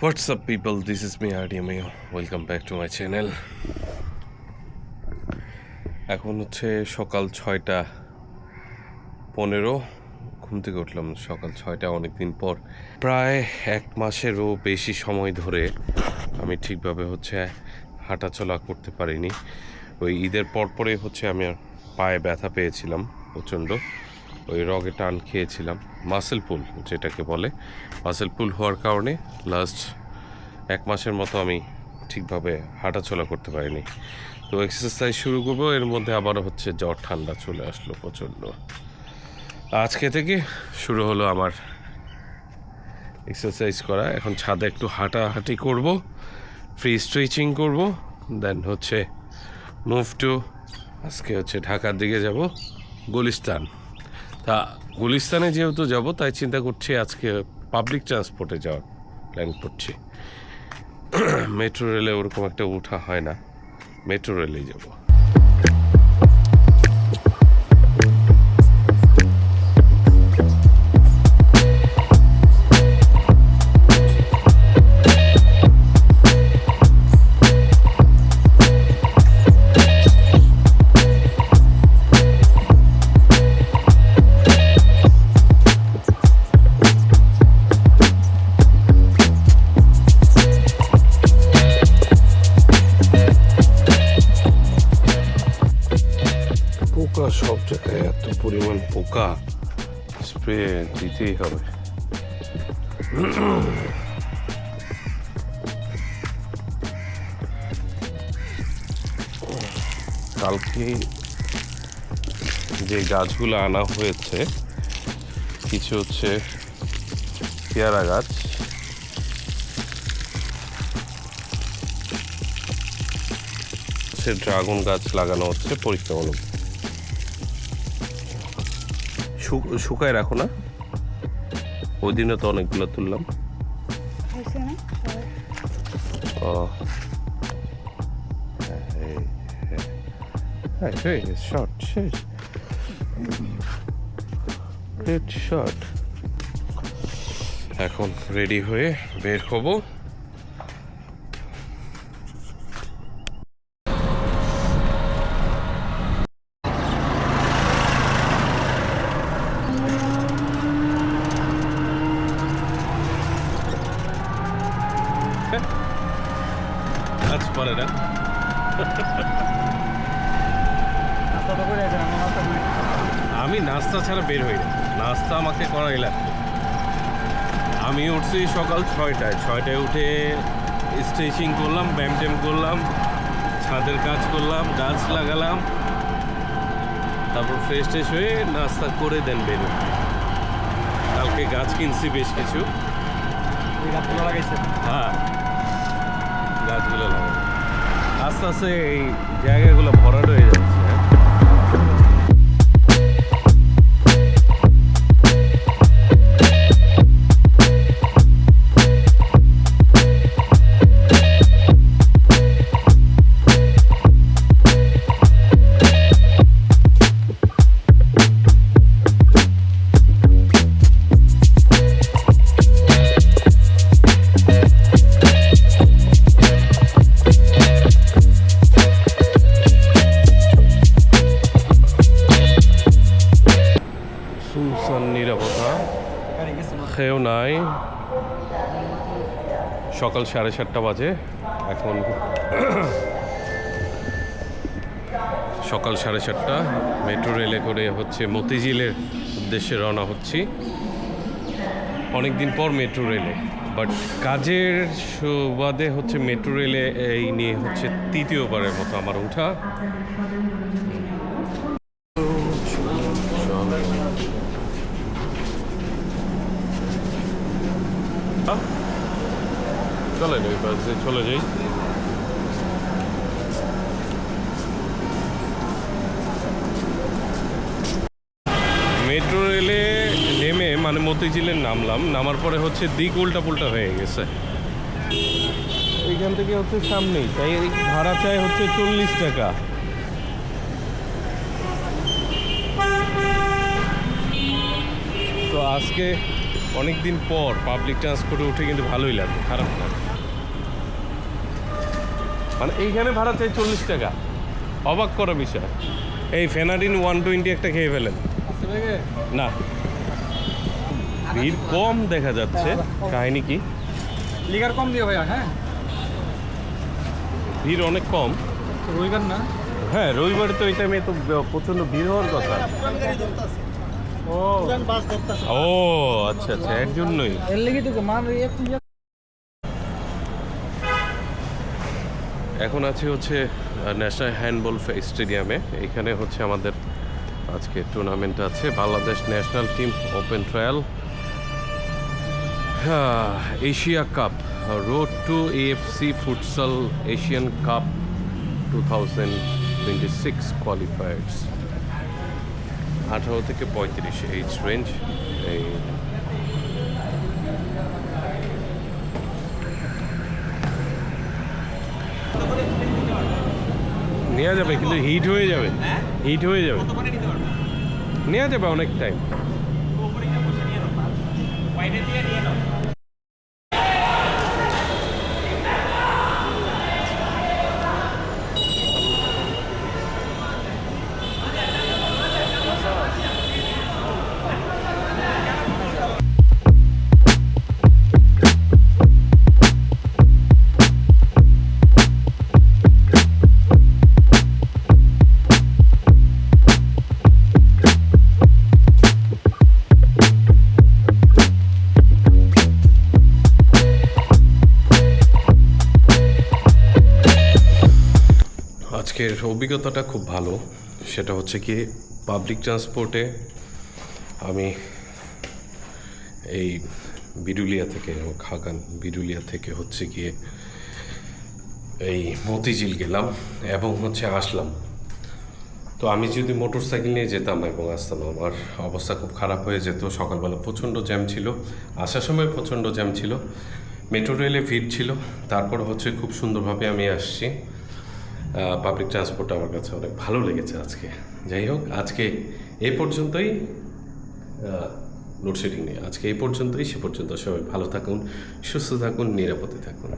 What's up, people? This is me, RDMAO. Welcome back to my channel. এখন হচ্ছে সকাল ছয়টা পনেরো ঘুম থেকে উঠলাম সকাল ছয়টা অনেক দিন পর প্রায় এক মাসেরও বেশি সময় ধরে আমি ঠিকভাবে হচ্ছে হাঁটাচলা করতে পারিনি ওই ঈদের পর পরে হচ্ছে আমি পায়ে ব্যথা পেয়েছিলাম প্রচণ্ড ওই রগে টান খেয়েছিলাম। মাসেল পুল যেটাকে বলে। মাসেল পুল হওয়ার কারণে লাস্ট এক মাসের মতো আমি ঠিকভাবে হাঁটাচলা করতে পারিনি। তো এক্সারসাইজ শুরু করব, এর মধ্যে আবারও হচ্ছে জ্বর, ঠান্ডা চলে আসলো প্রচণ্ড। আজকে থেকে শুরু হলো আমার এক্সারসাইজ করা। এখন ছাদে একটু হাঁটাহাঁটি করব ফ্রি স্ট্রেচিং করব দেন হচ্ছে মুভ টু আজকে হচ্ছে ঢাকার দিকে যাব, গুলিস্তান। তা গুলিস্তানে যেহেতু যাব, তাই চিন্তা করছি আজকে পাবলিক ট্রান্সপোর্টে যাওয়ার প্ল্যান করছি। মেট্রো রেলে ওরকম একটা উঠা হয় না। মেট্রো রেলেই যাব। পরিমাণ পোকা স্প্রে দিতেই হবে কালকে যে গাছগুলো আনা হয়েছে, কিছু হচ্ছে পেয়ারা গাছ। হচ্ছে ড্রাগন গাছ লাগানো হচ্ছে পরীক্ষা শুকায় রাখো না। ওই দিনে তো অনেকগুলো তুললাম। ও। হ্যাঁ গ্রেট শট এখন রেডি হয়ে বের হব। পারে না আমি নাস্তা ছাড়া বের হই না। নাস্তা আমাকে করাই লাগবে। আমি উঠছি সকাল ছয়টায়। ছয়টায় উঠে স্ট্রেচিং করলাম ব্যায়াম ট্যাম করলাম ছাদের কাজ করলাম গাছ লাগালাম। তারপর ফ্রেশ ট্রেশ হয়ে নাস্তা করে দেন বের। কালকে গাছ কিনছি বেশ কিছু। গাছগুলো লাগাইছেন? হ্যাঁ। গাছগুলো লাগাবো। আস্তে আস্তে এই জায়গাগুলো ভরাট হয়ে যাচ্ছে। নাই সকাল সাড়ে সাতটা বাজে। এখন সকাল সাড়ে সাতটা, মেট্রো রেলে করে হচ্ছে মতিঝিলের উদ্দেশ্যে রওনা হচ্ছি। অনেক দিন পর মেট্রো রেলে বাট কাজের সুবাদে হচ্ছে মেট্রো রেলে এই নিয়ে হচ্ছে তৃতীয়বারের মতো আমার উঠা। চলেন ওই পাশ চলে যাই। মেট্রো রেলে নেমে মানে মতিঝিলের নামলাম, নামার পরে হচ্ছে দিক উল্টা পুল্টা হয়ে গেছে। থেকে হচ্ছে সামনেই, তাই ভাড়া চাই হচ্ছে চল্লিশ টাকা। তো আজকে অনেক দিন পর পাবলিক ট্রান্সপোর্টে উঠে কিন্তু ভালোই লাগবে খারাপ না। মানে এইখানে ভাড়া চাই চল্লিশ টাকা। অবাক করা বিষয়। এই ফেনারিন ওয়ান টোয়েন্টি একটা খেয়ে ফেলেন। না। ভিড় কম দেখা যাচ্ছে। কাহিনী কি? লিগার কম দিয়ে ভাইয়া হ্যাঁ? ভিড় অনেক কম। রবিবার না? হ্যাঁ রবিবারে তো এই টাইমে তো প্রচণ্ড ভিড় হওয়ার কথা। ও। ও আচ্ছা আচ্ছা এর জন্যই এর লেগে তো মান একটু এখন আছে হচ্ছে ন্যাশনাল হ্যান্ডবল স্টেডিয়ামে এখানে হচ্ছে আমাদের আজকে টুর্নামেন্ট আছে, Bangladesh national team open trial Asia cup road to AFC futsal Asian cup two thousand twenty six qualifiers আঠারো থেকে পঁয়ত্রিশ এইজ রেঞ্জ এই নেওয়া যাবে কিন্তু হিট হয়ে যাবে। হিট হয়ে যাবে। নেওয়া যাবে অনেক টাইম আজকের অভিজ্ঞতাটা খুব ভালো। সেটা হচ্ছে কি পাবলিক ট্রান্সপোর্টে আমি এই বিরুলিয়া থেকে খাগান বিরুলিয়া থেকে হচ্ছে গিয়ে এই মতিঝিল গেলাম এবং হচ্ছে আসলাম। তো আমি যদি মোটর সাইকেল নিয়ে যেতাম এবং আসতাম, আমার অবস্থা খুব খারাপ হয়ে যেত। সকালবেলা প্রচণ্ড জ্যাম ছিল, আসার সময় প্রচণ্ড জ্যাম ছিল মেট্রো রেলে ভিড় ছিল। তারপর হচ্ছে খুব সুন্দরভাবে আমি আসছি। পাবলিক ট্রান্সপোর্ট আমার কাছে অনেক ভালো লেগেছে আজকে। যাই হোক, আজকে এ পর্যন্তই লোডশেডিং নিয়ে। আজকে এই পর্যন্তই, সে পর্যন্ত সবাই ভালো থাকুন, সুস্থ থাকুন, নিরাপদে থাকুন।